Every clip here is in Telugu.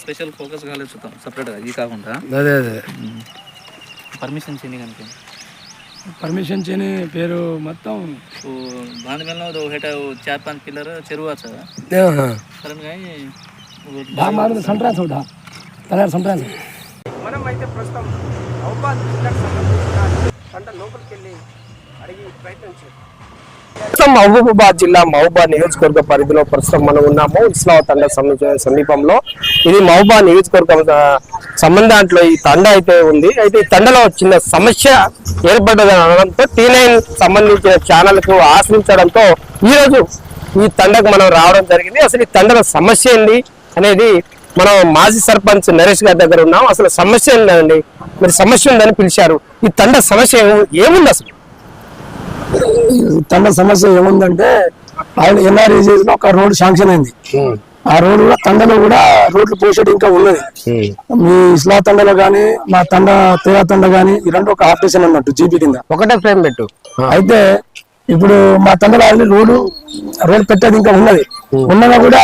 స్పెషల్ ఫోకస్ కాలేజ్ చూద్దాం సపరేట్గా ఇది కాకుండా. అదే అదే. పర్మిషన్ చేయని కనుక. పర్మిషన్ చేయని పేరు మొత్తం బాంధమేలో ఒకట చార్ పాంచ్ పిల్లర్ చెరువు సార్ సంట్రాన్స్ ఉంటా సంట్రాన్స్ మనం అయితే ప్రస్తుతం అవపాద్ పంట లోపలికి వెళ్ళి అడిగి ప్రయత్నం ప్రస్తుతం మహబూబాబాద్ జిల్లా మహబూబా నియోజకవర్గ పరిధిలో ప్రస్తుతం మనం ఉన్నాము. ఇస్లాం తండ సమీపంలో. ఇది మహబూబా నియోజకవర్గం సంబంధాంట్లో ఈ తండ అయితే ఉంది. అయితే ఈ తండలో చిన్న సమస్య ఏర్పడ్డదని అనడంతో టీ నైన్ సంబంధించిన ఛానల్కు ఆశ్రయించడంతో ఈ రోజు ఈ తండకు మనం రావడం జరిగింది. అసలు ఈ తండల సమస్య ఏంది అనేది మనం మాజీ సర్పంచ్ నరేష్ గారి దగ్గర ఉన్నాం. అసలు సమస్య ఏంటండి మరి సమస్య ఉందని పిలిచారు. ఈ తండ సమస్య ఏముంది అసలు? తండ సమస్య ఏముందంటే ఆయన ఎన్ఆర్ఈజీస్లో ఒక రోడ్ శాంక్షన్ అయింది. ఆ రోడ్ కూడా తండలో కూడా రోడ్లు పోసేది ఇంకా ఉన్నది. మీ ఇస్లా తండలో గానీ మా తండ తేరా తండ గానీ ఈ రెండు ఒక ఆపరేషన్ అన్నట్టు జీపీ కింద. ఒకటే ఫ్రేమ్ పెట్టు. అయితే ఇప్పుడు మా తండలో ఆల్రెడీ రోడ్డు రోడ్ పెట్టేది ఇంకా ఉన్నది. ఉన్నదా కూడా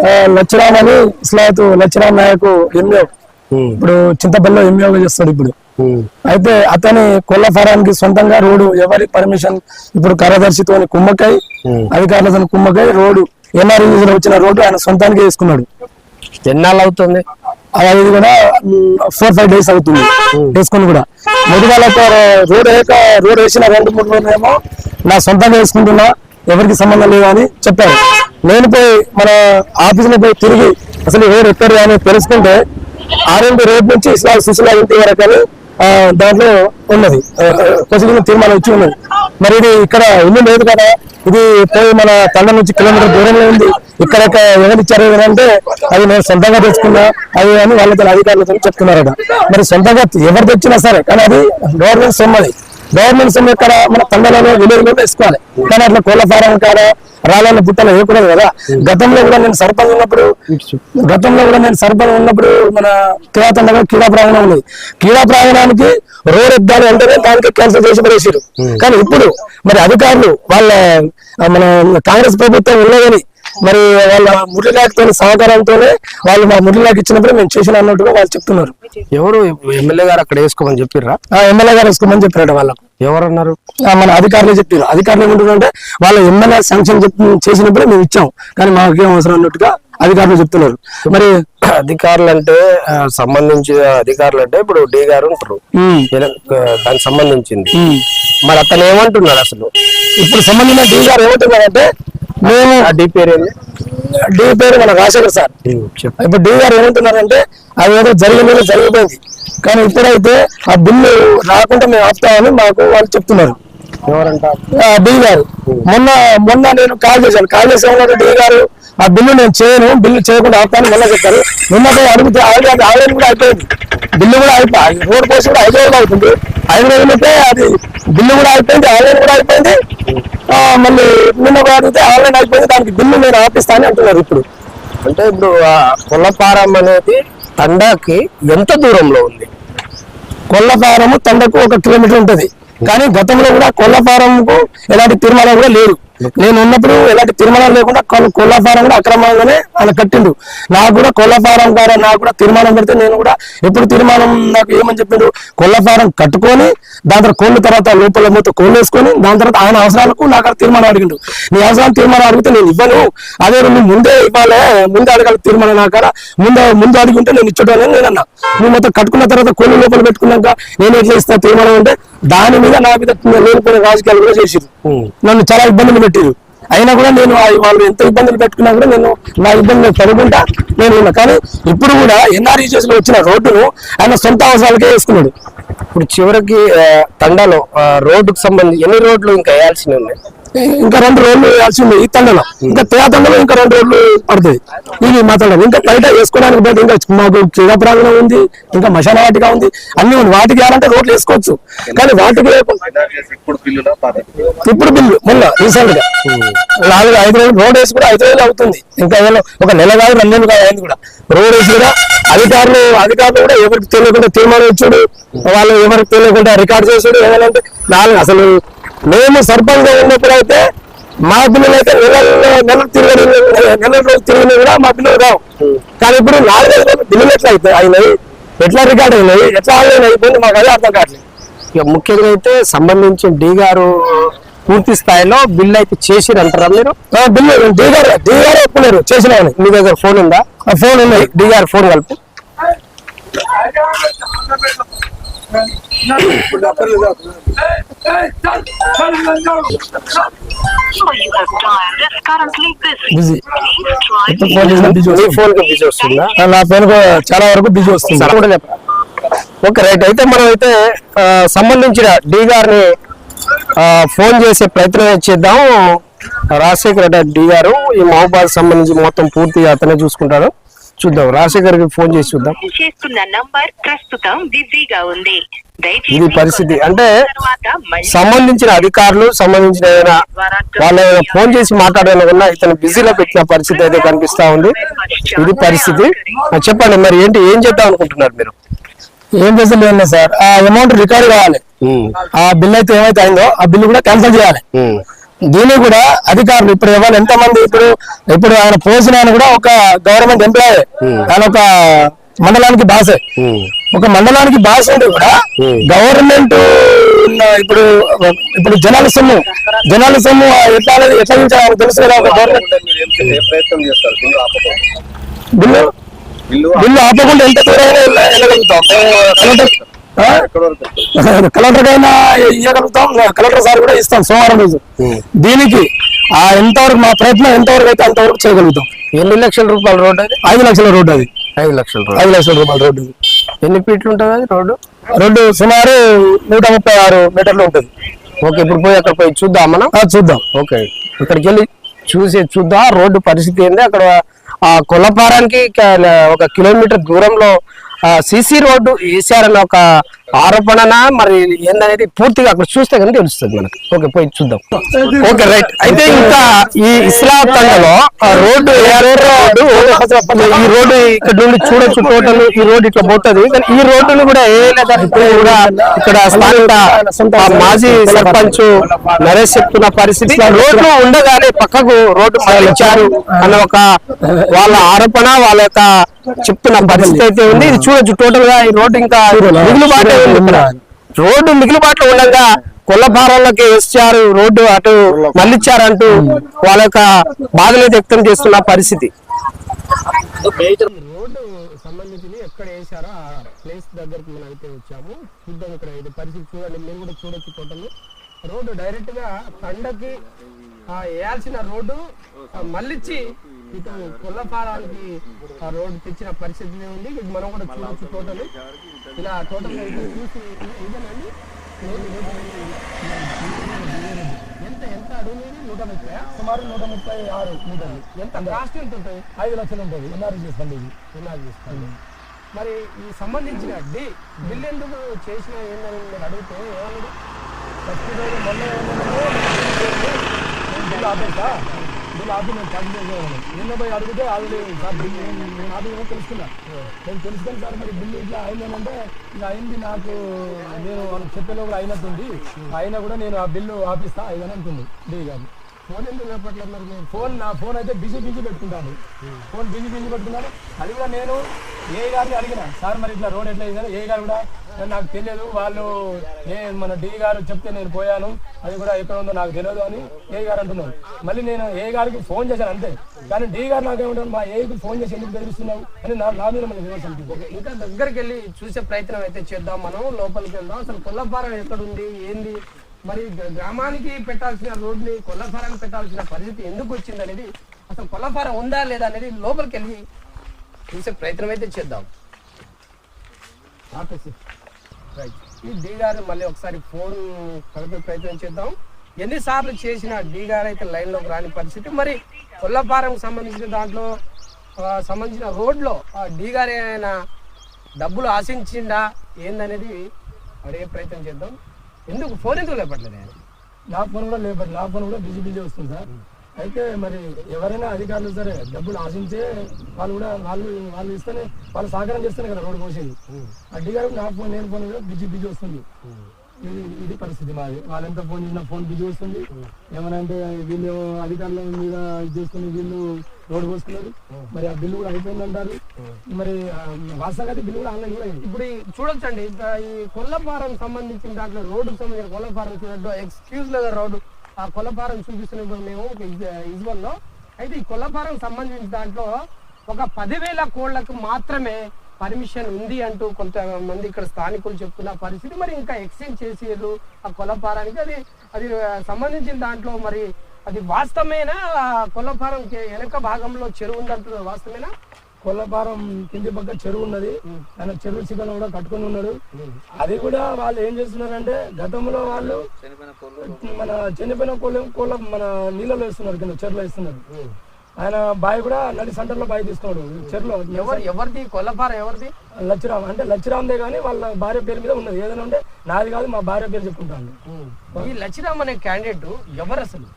ఆ, లచ్చరామ్ అని ఇస్లాత్ లచ్చరామ్ నాయకు ఎంఏ. ఇప్పుడు చింతపల్లిలో ఎంఏగా చేస్తాడు ఇప్పుడు. అయితే అతని కొల్ల ఫారానికి సొంతంగా రోడ్డు ఎవరి పర్మిషన్ ఇప్పుడు కార్యదర్శితో కుమ్మకై అధికారులతో కుమ్మకై రోడ్డు ఎన్ఆర్ఈ లో వచ్చిన రోడ్డు ఆయన సొంతానికి వేసుకున్నాడు. ఎన్నాళ్ళు అవుతుంది? అది కూడా ఫోర్ ఫైవ్ డేస్ అవుతుంది. వేసుకుని కూడా. మొదటి వాళ్ళ రోడ్ వేయక రోడ్ వేసిన రెండు మూడు రోజులేమో నా సొంతంగా వేసుకుంటున్నా ఎవరికి సంబంధం లేదు అని చెప్పారు. నేను పోయి మన ఆఫీసులో పోయి తిరిగి అసలు రోడ్ ఎక్కడ అని తెలుసుకుంటే ఆర్ఎండి రోడ్ నుంచి ఇస్లా సుశీలా ఇంటి వరకు దాంట్లో ఉన్నది. కొద్దిగా తీర్మానం ఇచ్చి ఉన్నది. మరి ఇది ఇక్కడ ఇల్లు లేదు కదా? ఇది పోయి మన తండ నుంచి కిలోమీటర్ దూరంలో ఉంది. ఇక్కడ ఎవరు ఇచ్చారు అంటే అది నేను సొంతంగా తెచ్చుకున్నా అది అని వాళ్ళతో అధికారులతో చెప్తున్నారట. మరి సొంతంగా ఎవరు తెచ్చినా సరే కానీ అది గవర్నమెంట్ సొమ్మది. అది గవర్నమెంట్ సొమ్ము ఇక్కడ మన తండలలో విలేజ్లో వేసుకోవాలి. కానీ అట్లా కోళ్ళ ఫారం కాడ రాళ్ళ బుట్టలు వేయకూడదు కదా. గతంలో కూడా నేను సర్పంచ్ ఉన్నప్పుడు గతంలో కూడా నేను సర్పంచ్ ఉన్నప్పుడు మన క్రీడా తండలో క్రీడా ప్రాంగణం ఉంది. క్రీడా ప్రాంగణానికి రోడ్ ఎద్దాలి అంటేనే దానికి క్యాన్సిల్ చేసి పడేసారు కానీ ఇప్పుడు మరి అధికారులు వాళ్ళ మన కాంగ్రెస్ ప్రభుత్వం ఉన్నదని మరి వాళ్ళ మురళిలాక్తో సహకారంతోనే వాళ్ళు మా మురళిలాక్ ఇచ్చినప్పుడు మేము చేసిన అన్నట్టుగా వాళ్ళు చెప్తున్నారు. ఎవరు ఎమ్మెల్యే గారు అక్కడ వేసుకోమని చెప్పిర్రా? ఎమ్మెల్యే గారు వేసుకోమని చెప్పారట వాళ్ళకు. ఎవరన్నారు? ఆ, మన అధికారులు చెప్పారు అధికారులు ఏమంటారంటే వాళ్ళ ఎమ్మెల్యే శాంక్షన్ చేసినప్పుడే మేము ఇచ్చాం. కానీ మాకేం అవసరం అన్నట్టుగా అధికారులు చెప్తున్నారు. మరి అధికారులు అంటే ఆ, సంబంధించిన అధికారులు అంటే ఇప్పుడు డి గారు ఉంటారు. దానికి సంబంధించింది. మరి అతను ఏమంటున్నాడు అసలు? ఇప్పుడు సంబంధించిన డి గారు ఏమంటున్నారంటే మేము డి పేరు డి పేరు మన రాజశేఖర్ సార్. ఇప్పుడు డి గారు ఏమంటున్నారంటే అది ఏదో జరిగిందో జరిగిపోయింది. కానీ ఇప్పుడైతే ఆ బిల్లు రాకుండా మేము ఆపుతామని మాకు వాళ్ళు చెప్తున్నారు. డి గారు. మొన్న మొన్న నేను కాల్ చేశాను. కాల్ చేసాను డి గారు ఆ బిల్లు నేను చేయను బిల్లు చేయకుండా ఆపుతాను మొన్న చెప్పారు. నిన్న పోయి అడిగితే ఆల్రెడీ ఆల్రెడీ కూడా అయిపోయింది. బిల్లు కూడా అయిపోయి రోడ్ పోసి కూడా ఐదు రోజులు అవుతుంది. ఐదు రోజులైతే అది బిల్లు కూడా అయిపోయింది ఆన్లైన్ కూడా అయిపోయింది. మళ్ళీ నిన్న కూడా అడిగితే ఆన్లైన్ అయిపోయింది దానికి బిల్లు నేను ఆపిస్తాను అంటున్నారు ఇప్పుడు. అంటే ఇప్పుడు కొల్లపారం అనేది తండాకి ఎంత దూరంలో ఉంది? కొల్లఫారము తండకు ఒక కిలోమీటర్ ఉంటది. కానీ గతంలో కూడా కొల్లఫారంకు ఎలాంటి తీర్మానం కూడా లేదు నేను ఉన్నప్పుడు ఎలాంటి తీర్మానం లేకుండా కొల్ల- ఫారం కూడా అక్రమంగానే ఆయన కట్టిండు. నాకు కూడా కొల్లఫారం ద్వారా నాకు కూడా తీర్మానం పెడితే నేను కూడా ఎప్పుడు తీర్మానం నాకు ఏమని చెప్పిండు? కొల్లఫారం కట్టుకొని దాని తర్వాత కోళ్ళ తర్వాత లోపల మొత్తం కోళ్ళు వేసుకొని దాని తర్వాత ఆయన అవసరాలకు నాకు అక్కడ తీర్మానం అడిగిండు. నీ అవసరం తీర్మానం అడిగితే నేను ఇవ్వను. అదే నువ్వు ముందే ఇవ్వాలి. ముందే అడగాలి తీర్మానం నాక ముందే ముందు ముందు అడిగి ఉంటే నేను ఇచ్చటోనే నేను అన్నా నువ్వు మొత్తం కట్టుకున్న తర్వాత కోళ్ళు లోపల పెట్టుకున్నాక నేను ఎట్లా ఇస్తా తీర్మానం అంటే దాని మీద నా మీద లేనిపోయిన రాజకీయాలు కూడా చేసిరు నన్ను చాలా ఇబ్బందులు పెట్టిరు అయినా కూడా నేను వాళ్ళు ఎంత ఇబ్బందులు పెట్టుకున్నా కూడా నేను నా ఇబ్బందులు పడుకుంటా నేను ఉన్నా. కానీ ఇప్పుడు కూడా ఎన్ఆర్ఈజెస్లో వచ్చిన రోడ్డును ఆయన సొంత అవసరాలకే వేసుకున్నాడు. ఇప్పుడు చివరికి తండాలో రోడ్డుకు సంబంధించి ఎన్ని రోడ్లు ఇంకా వేయాల్సినవి ఉన్నాయి? ఇంకా రెండు రోజులు వేయాల్సి ఉంది. ఈ తండలో. ఇంకా తేడా తండలో ఇంకా రెండు రోజులు పడుతుంది. ఇది మా తండం ఇంకా బయట వేసుకోవడానికి బయట ఇంకా మాకు క్రీడా ప్రాంగణం ఉంది. ఇంకా మశాన వాటిగా ఉంది. అన్ని ఉంది వాటికి వేయాలంటే రోడ్లు వేసుకోవచ్చు. కానీ వాటికి ఇప్పుడు బిల్లు మొన్న రీసెంట్గా నాలుగు ఐదు రోజులు రోడ్ వేసి కూడా ఐదు రోజులు అవుతుంది. ఇంకా ఒక నెల కాదు రెండు నెలలు కాదు అయింది కూడా. రోడ్ వేసి కూడా అధికారులు అధికారులు కూడా ఎవరికి తెలియకుండా తీర్మానం ఇచ్చాడు వాళ్ళు ఎవరికి తెలియకుండా రికార్డ్ చేసాడు ఏమైనా నాలుగు అసలు మేము సర్పంచ్గా ఉన్నప్పుడు అయితే మా పిల్లలు అయితే నెల నెల తిరిగి నెల రోజులు తిరిగినా కూడా మా పిల్లలు రావు. కానీ ఇప్పుడు నాలుగైదు రోజులు బిల్లులు ఎట్లా అవుతాయి అయినాయి? ఎట్లా రికార్డ్ అయినాయి? ఎట్లా ఆన్లైన్ అయిపోయింది మాకు అదే అర్థం కావట్లేదు. ఇక ముఖ్యంగా అయితే సంబంధించిన డీ గారు పూర్తి స్థాయిలో బిల్ అయితే చేసిరు అంటారా మీరు? ఆ, బిల్లు డీ గారు డీ గారు ఒప్పులేరు చేసిన మీ దగ్గర ఫోన్ ఉందా? ఆ ఫోన్ ఉన్నాయి డి గారు ఫోన్ కలుపు. నా ఫోన్ చాలా వరకు బిజీ వస్తుంది. Okay right. అయితే మనం అయితే ఆ, సంబంధించిన డి గారిని ఫోన్ చేసే ప్రయత్నం చేద్దాం. రాజశేఖర్ రెడ్డి డి గారు ఈ మహబాద్ సంబంధించి మొత్తం పూర్తిగా అతనే చూసుకుంటాడు. చూద్దాం. రాజశేఖర్కి ఫోన్ చేసి చూద్దాం. చేస్తున్న నంబర్ ప్రస్తుతం బిజీగా ఉంది. దయచేసి ఇది పరిస్థితి. అంటే సంబంధించిన అధికారులు సంబంధించిన ఏదైనా వాళ్ళ ఫోన్ చేసి మాట్లాడాలన్నా ఇతను బిజీలో పెట్టిన పరిస్థితి అయితే కనిపిస్తా ఉంది. ఇది పరిస్థితి. చెప్పండి మరి ఏంటి ఏం చేద్దాం అనుకుంటున్నారు మీరు? ఏం చేస్తుంది ఏం లేదు సార్. ఆ అమౌంట్ రికార్డ్ కావాలి. ఆ బిల్ అయితే ఏమైతే అయిందో ఆ బిల్ కూడా క్యాన్సిల్ చేయాలి. దీన్ని కూడా అధికారులు ఇప్పుడు ఎవరు ఎంత మంది ఇప్పుడు ఇప్పుడు ఆయన పోసిన ఆయన కూడా ఒక గవర్నమెంట్ ఎంప్లాయీ ఆయన ఒక మండలానికి బాసే ఒక మండలానికి బాస్ ఉంటే కూడా గవర్నమెంట్ ఇప్పుడు ఇప్పుడు జనాల సొమ్ము జనాల సొమ్ము ఎట్లా అనేది ఎట్లా తెలుసు కదా ఒక గవర్నమెంట్ ప్రయత్నం చేస్తారు బిల్లు? ఆపకుండా బిల్లు బిల్లు బిల్లు ఆపకుండా ఎంత దూరం వెళ్ళగలుగుతాం. కలెక్టర్ అయినా ఇవ్వగలుగుతాం కలెక్టర్ సార్ కూడా ఇస్తాం సోమవారం రోజు. దీనికి ఆ ఎంతవరకు మా ప్రయత్నం ఎంతవరకు అయితే అంతవరకు చేయగలుగుతాం. ఎన్ని లక్షల రూపాయల రోడ్ అది? ఐదు లక్షల రోడ్డు అది. ఐదు లక్షల ఐదు లక్షల రూపాయల రోడ్డు ఎన్ని ఫీట్లు ఉంటుంది అది రోడ్డు? రోడ్డు సుమారు నూట ముప్పై ఆరు మీటర్లు ఉంటుంది. ఓకే ఇప్పుడు పోయి అక్కడ పోయి చూద్దాం మనం. చూద్దాం. ఓకే. ఇక్కడికి వెళ్ళి చూసి చూద్దాం రోడ్డు పరిస్థితి ఏంది. అక్కడ ఆ కొల్లపారానికి క- ఒక కిలోమీటర్ దూరంలో సిసి రోడ్డు వేసారన్న ఒక ఆరోపణనా? మరి ఏందనేది పూర్తిగా అక్కడ చూస్తే కానీ తెలుస్తుంది మనకు. ఓకే పోయి చూద్దాం. Okay right. అయితే ఇంకా ఈ ఇస్లాం తండలో ఆ రోడ్డు రోడ్డు ఈ రోడ్డు ఇక్కడ నుండి చూడొచ్చు టోటల్ ఈ రోడ్డు ఇట్లా పోతుంది. కానీ ఈ రోడ్డును కూడా ఏ కూడా ఇక్కడ స్థానిక మాజీ సర్పంచ్ నరేష్ చెప్తున్న పరిస్థితి. రోడ్లు ఉండగానే పక్కకు రోడ్డు మళ్ళించారు అన్న ఒక వాళ్ళ ఆరోపణ వాళ్ళ యొక్క చెప్తున్న పరిస్థితి అయితే ఉంది. ఇది చూడొచ్చు. టోటల్గా ఈ రోడ్డు ఇంకా ఇక్కడ. రోడ్డు మిగులుబాట్లో ఉండగా కొల్లభారంలోకి వేసారు రోడ్డు అటు మళ్ళిచ్చారంటూ వాళ్ళ యొక్క బాధలు వ్యక్తం చేస్తున్న పరిస్థితి. రోడ్డు సంబంధించి ఎక్కడ వేసారో ఆ ప్లేస్ దగ్గరికి మనం అయితే వచ్చాము. చూద్దాం ఇక్కడ ఇది పరిస్థితి చూడండి మీరు కూడా చూడొచ్చు రోడ్డు డైరెక్ట్గా కండకి ఆ వేయాల్సిన రోడ్డు మళ్ళిచ్చి ఇటు కొల్లపారానికి ఆ రోడ్డు తెచ్చిన పరిస్థితి ఉంది. ఇది మనం కూడా చూడొచ్చు టోటల్ ఇలా టోటల్ చూసి ఇదేనండి? ఎంత ఎంత అడుగు మీది? నూట ముప్పై సుమారు నూట ముప్పై ఆరు మీటర్లు. ఎంత కాస్ట్ ఎంత ఉంటుంది ఐదు లక్షలు ఉంటుంది. ఎన్ఆర్జీఎస్ ఫండ్ ఇది. ఫండ్ మరి ఈ సంబంధించిన డి బిల్ ఎందుకు చేసిన ఏందని మీరు అడిగితే ఏమన్నాడు? ఫస్ట్ రోజు మొన్న ఏమన్నాడు? బిల్ ఆపి నేను పని చేసేవాడు నిన్న పోయి అడిగితే ఆల్రెడీ సార్ నేను నేను ఆపేమో తెలుసుకున్నా. నేను తెలుసుకుని సార్ మరి బిల్ ఇట్లా అయిందనంటే ఇలా అయింది నాకు నేను వాళ్ళకి చెప్పే లోపల అయినట్టుంది. అయినా కూడా నేను ఆ బిల్లు ఆపిస్తా ఇదని అంటుంది డి గారు ఫోన్ ఎందుకు మరి నేను ఫోన్ నా ఫోన్ అయితే బిజీ బిజీ పెట్టుకుంటాను. ఫోన్ బిజీ బిజీ పెట్టుకున్నాను. అది కూడా నేను ఏ గారిని అడిగిన సార్ మరి ఇట్లా రోడ్ ఎట్లా ఏ గారు కూడా నాకు తెలియదు. వాళ్ళు ఏ మన డి గారు చెప్తే నేను పోయాను. అది కూడా ఎక్కడ ఉందో నాకు తెలియదు అని ఏ గారు అంటున్నారు. మళ్ళీ నేను ఏ గారికి ఫోన్ చేశాను అంతే. కానీ డి గారు నాకేమంటారు మా ఏకి ఫోన్ చేసి ఎందుకు బెదిరిస్తున్నావు? అని నా నా మీద అనిపించింది ఇంకా దగ్గరికి వెళ్ళి చూసే ప్రయత్నం అయితే చేద్దాం మనం. లోపలికి వెళ్దాం. అసలు కొల్లపారం ఎక్కడ ఉంది ఏంది? మరి గ్రా- గ్రామానికి పెట్టాల్సిన రోడ్ని కొల్లఫారానికి పెట్టాల్సిన పరిస్థితి ఎందుకు వచ్చింది అనేది అసలు కొల్లఫారం ఉందా లేదా అనేది లోపలికి వెళ్ళి చూసే ప్రయత్నం అయితే చేద్దాం. ఆపేసి. రైట్ ఈ డి గారు మళ్ళీ ఒకసారి ఫోన్ కలిపే ప్రయత్నం చేద్దాం. ఎన్నిసార్లు చేసిన డి గారు అయితే లైన్లోకి రాని పరిస్థితి. మరి కొల్లపారం సంబంధించిన దాంట్లో సంబంధించిన రోడ్లో ఆ డి గారు ఏమైనా డబ్బులు ఆశించిండా ఏందనేది అడిగే ప్రయత్నం చేద్దాం. ఎందుకు? ఫోన్ ఎందుకు లేపట్లేదు ఆయన? నా ఫోన్ కూడా లేబర్ నా ఫోన్ కూడా బిజీ బిజీ వస్తుంది సార్. అయితే మరి ఎవరైనా అధికారులు సరే డబ్బులు ఆశించే వాళ్ళు కూడా వాళ్ళు వాళ్ళు ఇస్తేనే వాళ్ళు సహకారం చేస్తేనే కదా రోడ్డు పోసేది. అడ్డి గారు నా ఫోన్ నేను ఫోన్ కూడా బిజీ బిజీ వస్తుంది. ఇది ఇది పరిస్థితి మాది. వాళ్ళు ఎంత ఫోన్ చేసినా ఫోన్ బిజీ వస్తుంది. ఏమన్నా అంటే వీళ్ళు అధికారుల మీద ఇది చేసుకుని వీళ్ళు రోడ్డు పోసుకున్నారు మరి ఆ బిల్లు కూడా అయిపోయింది అంటారు మరి వాస్తవంగా బిల్లు కూడా ఆన్లైన్ కూడా ఇప్పుడు చూడొచ్చండి ఇంకా ఈ కొల్లపారం సంబంధించిన దాంట్లో రోడ్డుకు సంబంధించిన కొల్లపారం ఎక్స్క్యూజ్ లేదా రోడ్డు ఆ కొల్లపారం చూపిస్తున్నాం మేము ఇజ్వల్ అయితే ఈ కొల్లపారం సంబంధించిన దాంట్లో ఒక పదివేల కోళ్ళకు మాత్రమే పర్మిషన్ ఉంది అంటూ కొంతమంది ఇక్కడ స్థానికులు చెప్తున్న పరిస్థితి. మరి ఇంకా ఎక్స్చేంజ్ చేసేరు ఆ కొల్లపారానికి? అది అది సంబంధించిన దాంట్లో మరి అది వాస్తవేనా ఆ కొల్లపారం వెనక భాగంలో చెరువు ఉందంటున్నారు వాస్తవమేనా? కొల్లపారం కింది పక్క చెరువు ఉన్నది. ఆయన చెరువు చికెన్ కూడా కట్టుకొని ఉన్నాడు. అది కూడా వాళ్ళు ఏం చేస్తున్నారంటే గతంలో వాళ్ళు మన చనిపోయిన కోళ్ళ కోళ్ళ మన నీళ్ళలో వేస్తున్నారు కింద చెరువులో వేస్తున్నారు. ఆయన బావి కూడా నడి సెంటర్లో బావి తీసుకున్నాడు చెరువులో ఎవరు ఎవరిది? కొల్లపారం ఎవరిది? లచ్చిరామ్ అంటే లచ్చిరామ్దే కానీ వాళ్ళ భార్య పేరు మీద ఉన్నది. ఏదైనా ఉంటే నాది కాదు మా భార్య పేరు చెప్పుకుంటాను. ఈ లచ్చిరామ్ అనే క్యాండిడేట్ ఎవరు అసలు?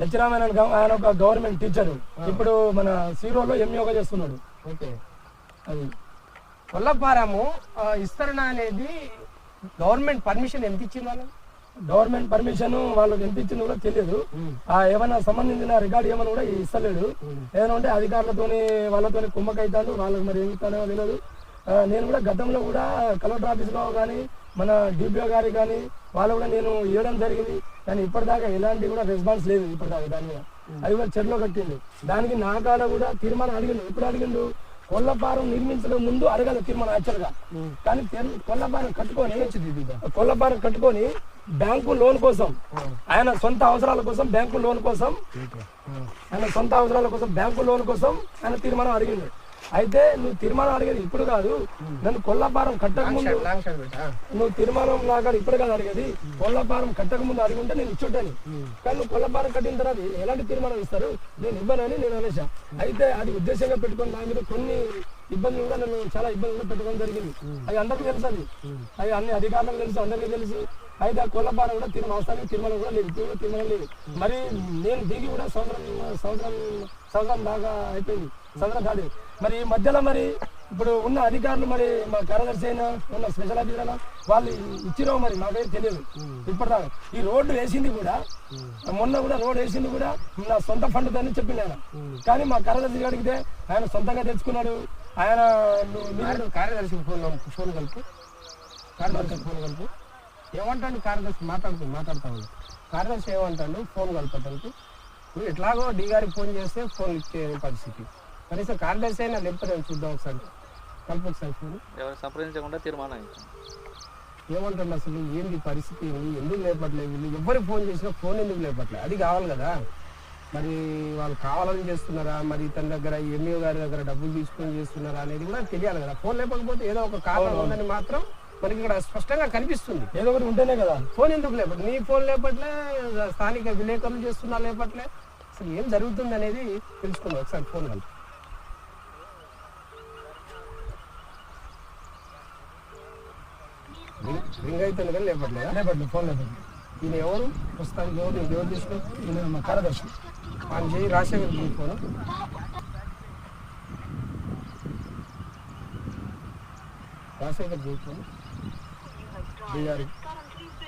లచ్చిరామ్ ఆయన ఒక గవర్నమెంట్ టీచర్. ఇప్పుడు మన సీరోలో ఎంఈఓగా చేస్తున్నాడు. ఓకే. అది కొల్లపారము విస్తరణ అనేది గవర్నమెంట్ పర్మిషన్ ఎంత ఇచ్చింది వాళ్ళకి? గవర్నమెంట్ పర్మిషన్ వాళ్ళకి ఎంత ఇచ్చిందో కూడా తెలియదు. ఆ ఏమైనా సంబంధించిన రికార్డు ఏమైనా కూడా ఇస్తలేడు. ఏదైనా ఉంటే అధికారులతోని వాళ్ళతోని కుమ్మకైతాడు వాళ్ళకి మరి ఏం ఇస్తానో తెలియదు. నేను కూడా గతంలో కూడా కలెక్టర్ ఆఫీస్లో కానీ మన డిపిఓ గారికి కానీ వాళ్ళు కూడా నేను ఇవ్వడం జరిగింది. కానీ ఇప్పటిదాకా ఎలాంటి కూడా రెస్పాన్స్ లేదు ఇప్పటిదాకా దాని మీద. అది కూడా చెరులో కట్టిండు. దానికి నా కాడ కూడా తీర్మానం అడిగిండు. ఎప్పుడు అడిగిండు? కొల్లపారం నిర్మించడం ముందు అడగాలి తీర్మానం యాక్చువల్గా కానీ కొల్లపారం కట్టుకొని కొల్లపారం కట్టుకొని బ్యాంకు లోన్ కోసం ఆయన సొంత అవసరాల కోసం బ్యాంకు లోన్ కోసం ఆయన సొంత అవసరాల కోసం బ్యాంకు లోన్ కోసం ఆయన తీర్మానం అడిగిండు. అయితే నువ్వు తీర్మానం అడిగేది ఇప్పుడు కాదు. నన్ను కొల్లపారం కట్టక ముందు నువ్వు తీర్మానం లాగా ఇప్పుడు కాదు అడిగేది. కొల్లపారం కట్టక ముందు అడిగి నేను ఇచ్చుంటాను కానీ నువ్వు కొల్లపారం కట్టిన తర్వాత ఎలాంటి తీర్మానం ఇస్తారు? నేను ఇవ్వనని నేను అనేసా అయితే అది ఉద్దేశంగా పెట్టుకొని నా మీద కొన్ని ఇబ్బందులు కూడా నన్ను చాలా ఇబ్బందులు కూడా పెట్టుకోవడం జరిగింది. అది అందరికీ తెలుసు అది. అది అన్ని అధికారులకు తెలుసు అందరికీ తెలుసు. అయితే ఆ కొల్లపారం కూడా తీర్మానం అవసరానికి తీర్మానం కూడా లేదు తీవ్ర తీర్మానం లేదు. మరి నేను దిగి కూడా సంవత్సరం సంవత్సరం సంవత్సరం దాకా అయిపోయింది. సంవత్సరం కాదు మరి ఈ మధ్యలో మరి ఇప్పుడు ఉన్న అధికారులు మరి మా కార్యదర్శి అయినా ఉన్న స్పెషల్ ఆఫీసర్ అయినా వాళ్ళు ఇచ్చిరో మరి నాకైతే తెలియదు. ఇప్పటిదాకా. ఈ రోడ్డు వేసింది కూడా మొన్న కూడా రోడ్డు వేసింది కూడా నా సొంత ఫండ్ అని చెప్పిండు ఆయన. కానీ మా కార్యదర్శి అడిగితే ఆయన సొంతంగా తెచ్చుకున్నాడు. ఆయన కార్యదర్శి ఫోన్ ఫోన్ కలుపు. కార్యదర్శి ఫోన్ కలుపు. ఏమంటాడు కార్యదర్శి? మాట్లాడుతూ మాట్లాడుతా ఉంది. కార్యదర్శి ఏమంటాడు? ఫోన్ కలపటానికి ఇప్పుడు ఎట్లాగో డి గారికి ఫోన్ చేస్తే ఫోన్ ఇచ్చే పరిస్థితి. కనీసం కార్యదర్శి అయినా లేకపోతే చూద్దాం ఒకసారి. కలుపు ఒకసారి ఫోన్ ఎవరు సంప్రదించకుండా తీర్మానం. ఏమంటాడు అసలు ఏంది పరిస్థితి? ఏంది ఎందుకు లేపట్లేదు వీళ్ళు ఎవరికి ఫోన్ చేసినా ఫోన్ ఎందుకు లేపట్లేదు అది కావాలి కదా. మరి వాళ్ళు కావాలని చేస్తున్నారా? మరి తన దగ్గర ఎంఈఓ గారి దగ్గర డబ్బులు తీసుకొని చేస్తున్నారా అనేది కూడా తెలియాలి కదా. ఫోన్ లేకపోతే ఏదో ఒక కారణం ఉందని మాత్రం మనకి ఇక్కడ స్పష్టంగా కనిపిస్తుంది. ఏదో ఒకటి ఉంటేనే కదా. ఫోన్ ఎందుకు లేపట్లే? నీ ఫోన్ లేపట్లే స్థానిక విలేకరులు చేస్తున్నా లేపట్లే. అసలు ఏం జరుగుతుంది అనేది తెలుసుకుందాం. ఒకసారి ఫోన్ కలిపి. రింగ్ అవుతుంది కానీ లేపట్లేదా లేపట్లేదు ఫోన్ లేపట్లేదు ఈయన ఎవరు? ప్రస్తుతానికి ఎవరు? నీకు ఎవరు ఈయన మా కార్యదర్శి. ఆయన చేయి రాజశేఖర్ ఫోన్. రాజశేఖర్ చేయి ఫోన్.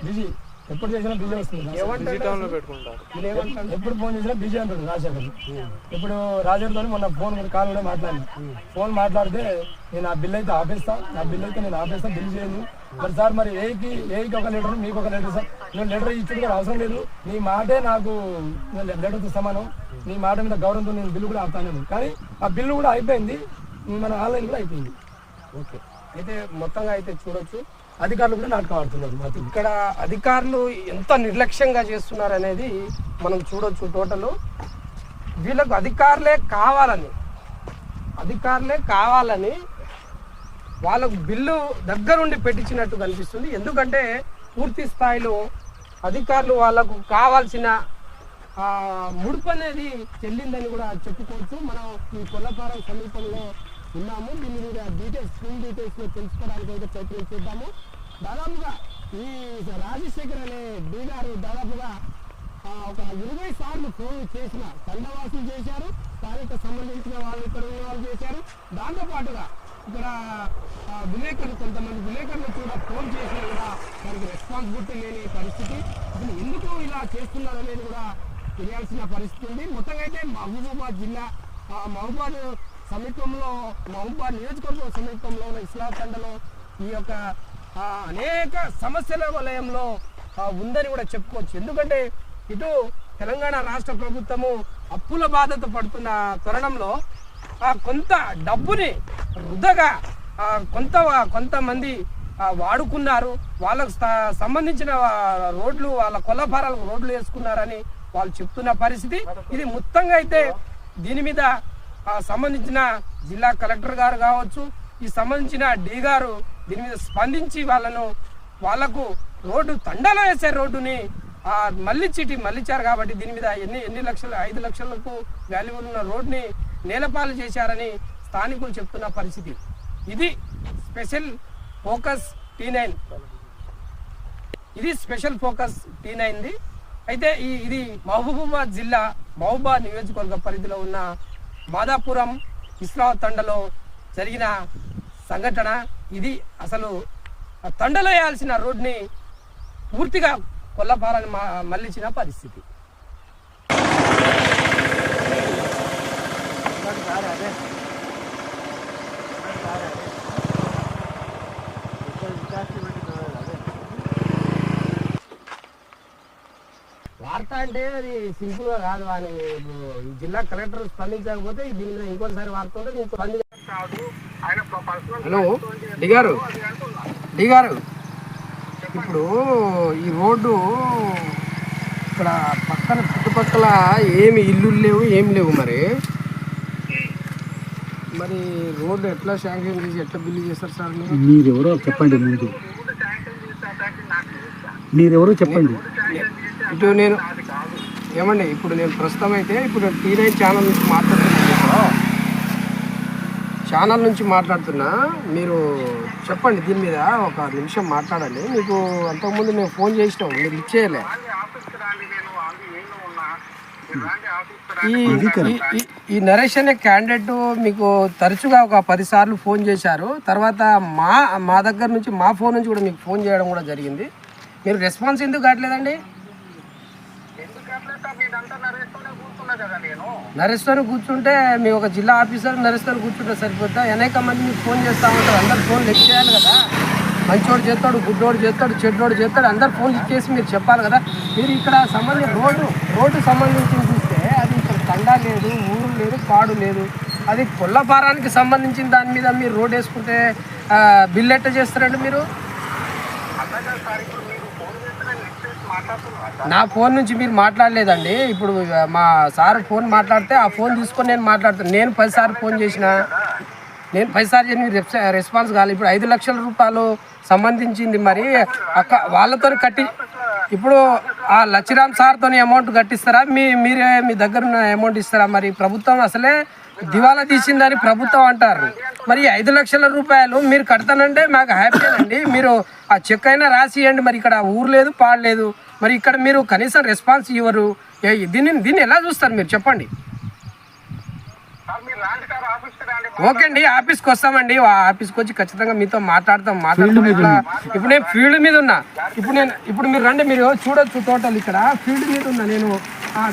బిజీ ఎప్పుడు చేసినా బిజీ వస్తుంది. ఎప్పుడు ఫోన్ చేసినా బిజీ అంటాడు రాజశేఖర్. ఇప్పుడు రాజేంద్రతో మొన్న ఫోన్ కాల్ కూడా మాట్లాడి ఫోన్ మాట్లాడితే నేను ఆ బిల్ అయితే ఆపేస్తా. ఆ బిల్ అయితే నేను ఆపేస్తా బిల్ చేయను. మరి సార్ మరి ఏకి ఏకి ఒక లీటర్ మీకు ఒక లీటర్ సార్. నేను లీటర్ ఇచ్చింది కూడా అవసరం లేదు. నీ మాటే నాకు లీటర్తో సమానం నీ మాట మీద గౌరవంతో నేను బిల్లు కూడా ఆపుతాను. కానీ ఆ బిల్లు కూడా అయిపోయింది. మన ఆన్లైన్ కూడా అయిపోయింది. ఓకే. అయితే మొత్తంగా అయితే చూడొచ్చు. అధికారులు కూడా నాటకం ఆడుతున్నారు ఇక్కడ అధికారులు ఎంత నిర్లక్ష్యంగా చేస్తున్నారు అనేది మనం చూడొచ్చు టోటల్. వీళ్ళకు అధికారులే కావాలని. అధికారులే కావాలని వాళ్ళకు బిల్లు దగ్గరుండి పెట్టించినట్టు కనిపిస్తుంది. ఎందుకంటే పూర్తి స్థాయిలో అధికారులు వాళ్ళకు కావాల్సిన ముడుపు అనేది చెల్లిందని కూడా చెప్పుకోవచ్చు. మనం ఈ కొల్లపారం సమీపంలో ఉన్నాము. దీని మీద డీటెయిల్స్ ఫుల్ డీటెయిల్స్ తెలుసుకోవడానికి అయితే ప్రయత్నం చేద్దాము. దాదాపుగా ఈ రాజశేఖర్ అనే డీ గారు దాదాపుగా ఒక ఇరవై సార్లు ఫోన్ చేసిన తండవాసులు చేశారు. స్థానిక సంబంధించిన వాళ్ళు ఇక్కడ ఉన్న వాళ్ళు చేశారు. దాంతోపాటుగా ఇక్కడ విలేకరులు కొంతమంది విలేకరులు కూడా ఫోన్ చేసినా కూడా దానికి రెస్పాన్సిబిలిటీ లేని పరిస్థితి. అసలు ఎందుకు ఇలా చేస్తున్నారు అనేది కూడా తెలియాల్సిన పరిస్థితి ఉంది. మొత్తంగా అయితే మహబూబాబాద్ జిల్లా మహబూబాద్ సమీపంలో మహబూబాద్ నియోజకవర్గం సమీపంలో ఉన్న ఇస్లాతండలో ఈ యొక్క అనేక సమస్యల వలయంలో ఉందని కూడా చెప్పుకోవచ్చు. ఎందుకంటే ఇటు తెలంగాణ రాష్ట్ర ప్రభుత్వము అప్పుల బాధతో పడుతున్న తరుణంలో ఆ కొంత డబ్బుని వృధగా కొంత కొంతమంది వాడుకున్నారు. వాళ్ళకు సంబంధించిన రోడ్లు వాళ్ళ కొల్లభారాలకు రోడ్లు వేసుకున్నారని వాళ్ళు చెప్తున్న పరిస్థితి. ఇది మొత్తంగా అయితే దీని మీద సంబంధించిన జిల్లా కలెక్టర్ గారు కావచ్చు ఈ సంబంధించిన డి గారు దీని మీద స్పందించి వాళ్ళను వాళ్ళకు రోడ్డు తండాలో వేసే రోడ్డుని మళ్ళీ చీటి మళ్ళిచ్చారు కాబట్టి దీని మీద ఎన్ని ఎన్ని లక్షలు ఐదు లక్షలకు వాల్యూ ఉన్న రోడ్ని నేలపాలు చేశారని స్థానికులు చెప్తున్న పరిస్థితి. ఇది స్పెషల్ ఫోకస్ టీ నైన్. ఇది స్పెషల్ ఫోకస్ టీ నైన్ది. అయితే ఈ ఇది మహబూబాబాద్ జిల్లా మహబూబా నియోజకవర్గ పరిధిలో ఉన్న మాదాపురం ఇస్లాం తండలో జరిగిన సంఘటన. ఇది అసలు తండలో వేయాల్సిన రోడ్ని పూర్తిగా కొల్లపాలని మళ్ళించిన పరిస్థితి వార్త అంటే అది సింపుల్గా కాదు అని ఇప్పుడు ఈ జిల్లా కలెక్టర్ స్పందించకపోతే దీని మీద ఇంకోసారి వార్త ఉంటే నేను హలో? డిగారు డిగారు ఇప్పుడు ఈ రోడ్డు ఇక్కడ పక్కన చుట్టుపక్కల ఏమి ఇల్లు లేవు ఏం లేవు మరి? మరి రోడ్డు ఎట్లా శాంక్షన్ చేసి ఎట్లా బిల్లు చేస్తారు సార్ మీరు? మీరెవరో చెప్పండి ముందు. మీరెవరో చెప్పండి. ఇటు నేను ఏమండి ఇప్పుడు నేను ప్రస్తుతం అయితే ఇప్పుడు టీ నైన్ ఛానల్ నుంచి మాట్లాడుతున్నా. ఛానల్ నుంచి మాట్లాడుతున్నా. మీరు చెప్పండి దీని మీద ఒక నిమిషం మాట్లాడండి. మీకు అంతకుముందు మేము ఫోన్ చేసినాం మీరు ఇచ్చేయలే ఈ ఈ- ఈ- ఈ నరేష్ అనే క్యాండిడేట్ మీకు తరచుగా ఒక పది సార్లు ఫోన్ చేశారు. తర్వాత మా మా దగ్గర నుంచి మా ఫోన్ నుంచి కూడా మీకు ఫోన్ చేయడం కూడా జరిగింది. మీరు రెస్పాన్స్ ఎందుకు కావట్లేదండి? నరేష్తో కూర్చుంటే మీ ఒక జిల్లా ఆఫీసర్ నరేష్తో కూర్చుంటే సరిపోతా అనేక మంది మీకు ఫోన్ చేస్తూ ఉంటారు అందరు ఫోన్ లిఫ్ట్ చేయాలి కదా. మంచోడు చేస్తాడు గుడ్డోడు చేస్తాడు చెడ్డోడు చేస్తాడు. అందరు ఫోన్ చేసి మీరు చెప్పాలి కదా. మీరు ఇక్కడ సంబంధించి రోడ్డు రోడ్డు సంబంధించి చూస్తే అది ఇక్కడ తండా లేదు ఊరు లేదు పాడు లేదు. అది కొల్లపారానికి సంబంధించిన దాని మీద మీరు రోడ్ వేసుకుంటే బిల్ ఎట్ట చేస్తారండి మీరు? నా ఫోన్ నుంచి మీరు మాట్లాడలేదండి. ఇప్పుడు మా సార్ ఫోన్ మాట్లాడితే ఆ ఫోన్ తీసుకొని నేను మాట్లాడుతాను నేను పదిసార్లు ఫోన్ చేసిన నేను పదిసార్లు చేసిన మీరు రెస్పాన్స్ కాలేదు ఇప్పుడు ఐదు లక్షల రూపాయలు సంబంధించింది మరి అక్క వాళ్ళతో కట్టి ఇప్పుడు ఆ లచ్చిరామ్ సార్తో అమౌంట్ కట్టిస్తారా? మీ మీరే మీ దగ్గర ఉన్న అమౌంట్ ఇస్తారా? మరి ప్రభుత్వం అసలే దివాలా తీసిందని ప్రభుత్వం అంటారు. మరి ఐదు లక్షల రూపాయలు మీరు కడతానంటే మాకు హ్యాపీ అండి. మీరు ఆ చెక్ అయినా రాసి ఇవ్వండి మరి ఇక్కడ ఊరు లేదు పాడలేదు మరి ఇక్కడ మీరు కనీసం రెస్పాన్స్ ఇవ్వరు. ఏ- దీన్ని దీన్ని ఎలా చూస్తారు మీరు? చెప్పండి. ఓకే అండి ఆఫీస్కి వస్తామండి. ఆఫీస్కి వచ్చి ఖచ్చితంగా మీతో మాట్లాడతాం. మాట్లాడతాం. ఇప్పుడు నేను ఫీల్డ్ మీద ఉన్నా. ఇప్పుడు నేను ఇప్పుడు మీరు రండి మీరు చూడొచ్చు టోటల్ ఇక్కడ. ఫీల్డ్ మీద ఉన్నా నేను.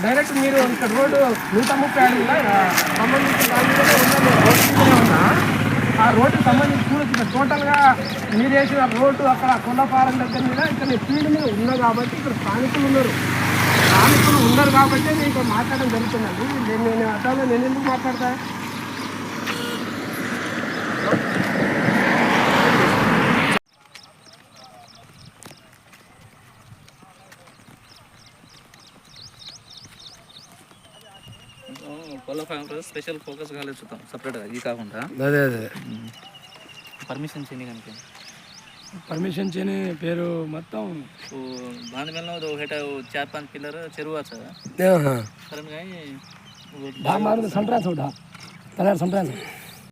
డైరెక్ట్ మీరు ఇక్కడ రోడ్డు నూట ముప్పై మీదనే ఉన్నా నేను రోడ్డు ఆ రోడ్డుకి సంబంధించి చూడొచ్చు. ఇక్కడ టోటల్గా మీరు వేసిన రోడ్డు అక్కడ కొండపారం దగ్గర మీద ఇక్కడ నేను ఫీల్డ్ మీద ఉన్నా కాబట్టి ఇక్కడ స్థానికులు ఉన్నారు. స్థానికులు ఉన్నారు కాబట్టి మీకు మాట్లాడడం జరుగుతుందండి. నేను నేను అట్లా నేను ఎందుకు మాట్లాడతా? స్పెషల్ ఫోకస్ కాలేదు చూద్దాం. సపరేట్గా ఇది కాకుండా. అదే అదే. పర్మిషన్ చేయని కనుక. పర్మిషన్ చేయని పేరు మొత్తం బాంధమెల్లో ఒకట చార్ పాంచ్ పిల్లర్ చెరువు సార్ కరెంట్ కానీ సంట్రాస్ ఉంటా సంట్రాస్